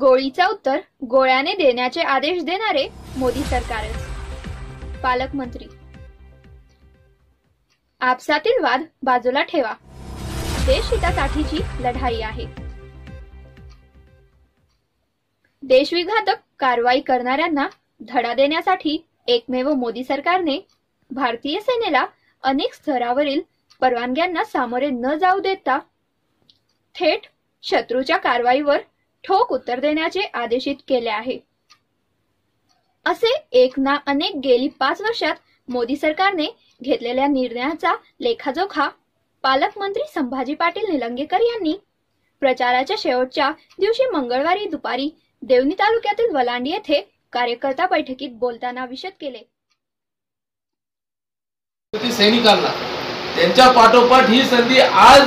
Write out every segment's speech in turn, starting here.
गोळीचा उत्तर गोळ्याने देण्याचे आदेश देणारे मोदी सरकारच. पालकमंत्री. आपसातील वाद बाजूला ठेवा. देशहितासाठीची लढाई आहे. देशविघातक कारवाई करणाऱ्यांना धडा देण्यासाठी एकमेव मोदी सरकारने भारतीय सेनेला अनेक स्तरावरील परवानग्यांना सामोरे न जाऊ देता थेट शत्रूच्या कारवाईवर ठोक उत्तर देण्याचे आदेशित केले आहे. असे एक ना अनेक गेली पाच वर्षात मोदी सरकारने घेतलेल्या निर्णयाचा लेखाजोखा पालकमंत्री संभाजी पाटील निलंगेकर यांनी प्रचाराच्या शेवटच्या दिवशी मंगळवारी दुपारी देवणी तालुक्यातील वलांडी येथे कार्यकर्ता बैठकीत बोलताना विशद केले. सैनिकांना त्यांच्या पाठोपाठ ही संधी आज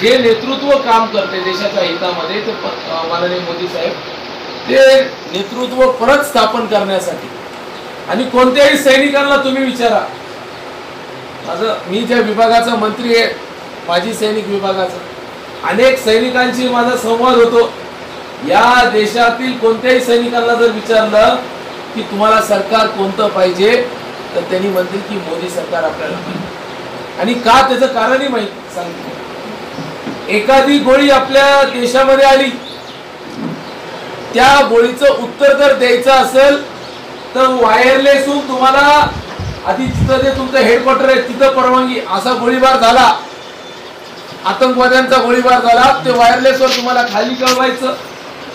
जे नेतृत्व काम करते देशाच्या हितामध्ये ते माननीय मोदी साहेब ते नेतृत्व परत स्थापन करण्यासाठी. आणि कोणत्याही सैनिकांना तुम्ही विचारा. माझं मी ज्या विभागाचा मंत्री आहे माजी सैनिक विभागाचा अनेक सैनिकांशी माझा संवाद होतो. या देशातील कोणत्याही सैनिकांना जर विचारलं की तुम्हाला सरकार कोणतं पाहिजे तर त्यांनी म्हणतील की मोदी सरकार आपल्याला आणि का त्याचं कारणही माहीत? सांगतो. एखादी गोळी आपल्या देशामध्ये आली त्या गोळीचं उत्तर जर द्यायचं असेल तर वायरलेस तुम्हाला आधी तिथं जे तुमचं हेडक्वार्टर आहे तिथं परवानगी. असा गोळीबार झाला आतंकवाद्यांचा गोळीबार झाला ते वायरलेसवर तुम्हाला खाली कळवायचं.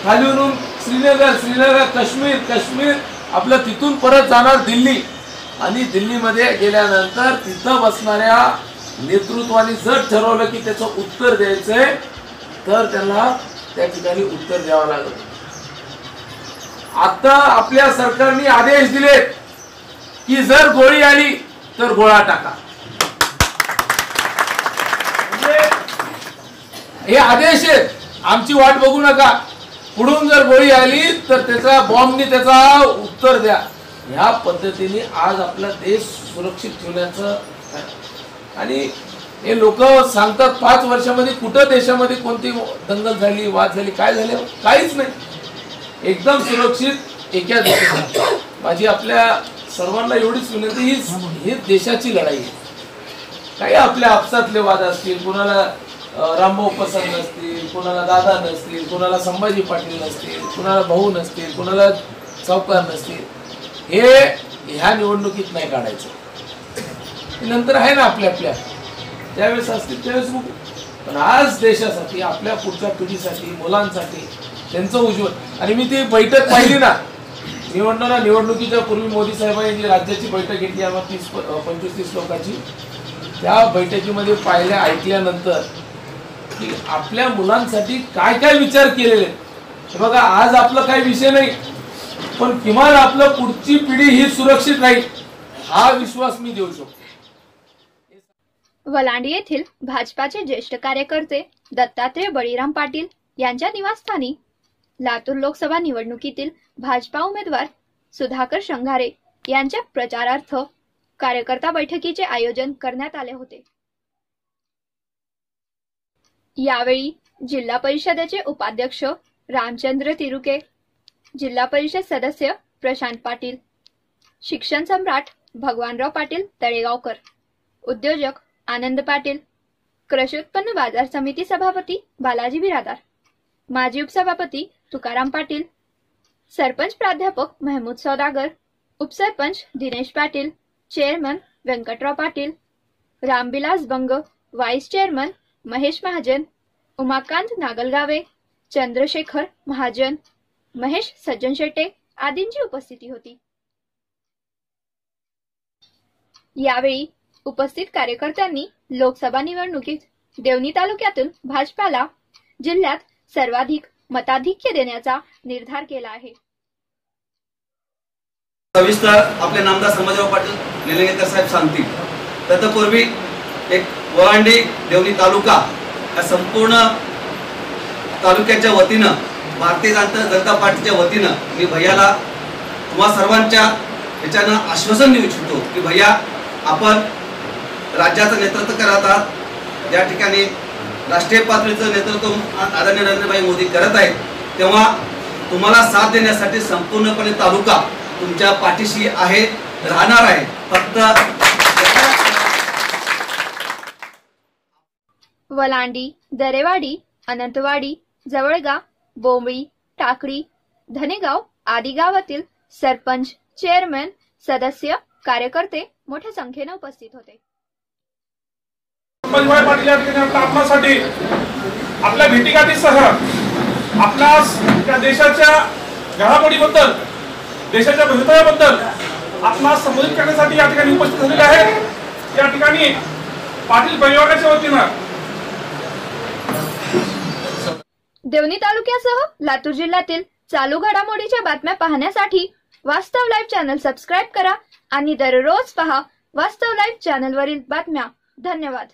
खालीवरून श्रीनगर श्रीनगर काश्मीर काश्मीर आपलं तिथून परत जाणार दिल्ली. आणि दिल्लीमध्ये गेल्यानंतर तिथं बसणाऱ्या नेतृत्वाने जर ठरवलं की त्याचं उत्तर द्यायचंय तर त्यांना त्या ठिकाणी उत्तर द्यावं लागत आता आपल्या सरकारने आदेश दिले की जर गोळी आली तर गोळा टाका. म्हणजे हे आदेश आहेत. आमची वाट बघू नका. पुढून जर गोळी आली तर त्याचा बॉम्बनी त्याचा उत्तर द्या. ह्या पद्धतीने आज आपला देश सुरक्षित ठेवण्याचं आणि हे लोक सांगतात पाच वर्षामध्ये कुठं देशामध्ये कोणती दंगल झाली वाद झाली काय झाले काहीच नाही. एकदम सुरक्षित एका देशात. माझी आपल्या सर्वांना एवढीच विनंती ही ही देशाची लढाई आहे. काही आपल्या आपसातले वाद असतील कुणाला रामभाऊ पसंत नसतील कुणाला दादा नसतील कुणाला संभाजी पाटील नसतील कुणाला भाऊ नसतील कुणाला चौकार नसतील हे ह्या निवडणुकीत नाही काढायचं. नंतर आहे ना आपल्या आपल्या. त्यावेळेस असतील त्यावेळेस बघू पण आज देशासाठी आपल्या पुढच्या पिढीसाठी मुलांसाठी त्यांचं उज्ज्वल. आणि मी ती बैठक पाहिली ना निवडणारा निवडणुकीच्या पूर्वी मोदी साहेबांनी जी राज्याची बैठक घेतली आम्हाला तीस पंचवीस तीस लोकांची त्या बैठकीमध्ये पाहिल्या ऐकल्यानंतर की आपल्या मुलांसाठी काय काय विचार केलेले बघा आज आपला काही विषय नाही पण किमान आपलं पुढची पिढी ही सुरक्षित राहील हा विश्वास मी देऊ शकतो. वलांडी येथील भाजपाचे ज्येष्ठ कार्यकर्ते दत्तात्रय बळीराम पाटील यांच्या निवासस्थानी लातूर लोकसभा निवडणुकीतील भाजपा उमेदवार सुधाकर शंघारे यांच्या प्रचारार्थ कार्यकर्ता बैठकीचे आयोजन करण्यात आले होते. यावेळी जिल्हा परिषदेचे उपाध्यक्ष रामचंद्र तिरुके जिल्हा परिषद सदस्य प्रशांत पाटील शिक्षण सम्राट भगवानराव पाटील तळेगावकर उद्योजक आनंद पाटील कृषी उत्पन्न बाजार समिती सभापती बालाजी बिरादार माजी उपसभापती तुकाराम पाटील सरपंच प्राध्यापक महमूद सौदागर उपसरपंच Dinesh Patil chairman Venkatrao Patil Ramvilas Bang vice chairman Mahesh Mahajan Umakant Nagalgave Chandrashekhar Mahajan Mahesh Sajjan Shette आदींची उपस्थिती होती. यावेळी उपस्थित कार्यकर्त्यांनी लोकसभा निवडणुकीत देवणी तालुक्यातून भाजपाला जिल्ह्यात सर्वाधिक मताधिक्य देण्याचा निर्धार केला आहे. सविस्तर आपले नामदार समाजराव पाटील निलंगेकर साहेब सांगतील. तत्पूर्वी एक वळांडी देवणी तालुका या संपूर्ण तालुक्याच्या वतीनं भारतीय जनता जनता पार्टीच्या वतीनं मी भैयाला तुम्हा सर्वांच्या याच्यानं आश्वासन देऊ इच्छितो की भैया आपण राज्याचं नेतृत्व करत आहात ज्या ठिकाणी राष्ट्रीय पातळीचं नेतृत्व आदरणीय नरेंद्रभाई मोदी करत आहेत तेव्हा तुम्हाला साथ देण्यासाठी संपूर्णपणे तालुका तुमच्या पाठीशी आहे राहणार आहे. फक्त वलांडी दरेवाडी अनंतवाडी जवळगा बोंबळी टाकळी धनेगाव आदी गावातील सरपंच चेअरमॅन सदस्य कार्यकर्ते मोठ्या संख्येने उपस्थित होते. संभाजीभाई पाटील या ठिकाणी आपणासाठी आपल्या भेटीगाठीसह आपल्या त्या देशाच्या घडामोडीबद्दल देशाच्या भवितव्याबद्दल आपणास संबोधित करण्यासाठी या ठिकाणी उपस्थित झालेले आहेत. या ठिकाणी पाटील परिवाराच्या वतीनं देवणी तालुक्यासह लातूर जिल्ह्यातील चालू घडामोडीच्या बातम्या पाहण्यासाठी वास्तव लाईव्ह चॅनल सबस्क्राईब करा आणि दररोज पहा वास्तव लाईव्ह चॅनलवरील बातम्या. धन्यवाद.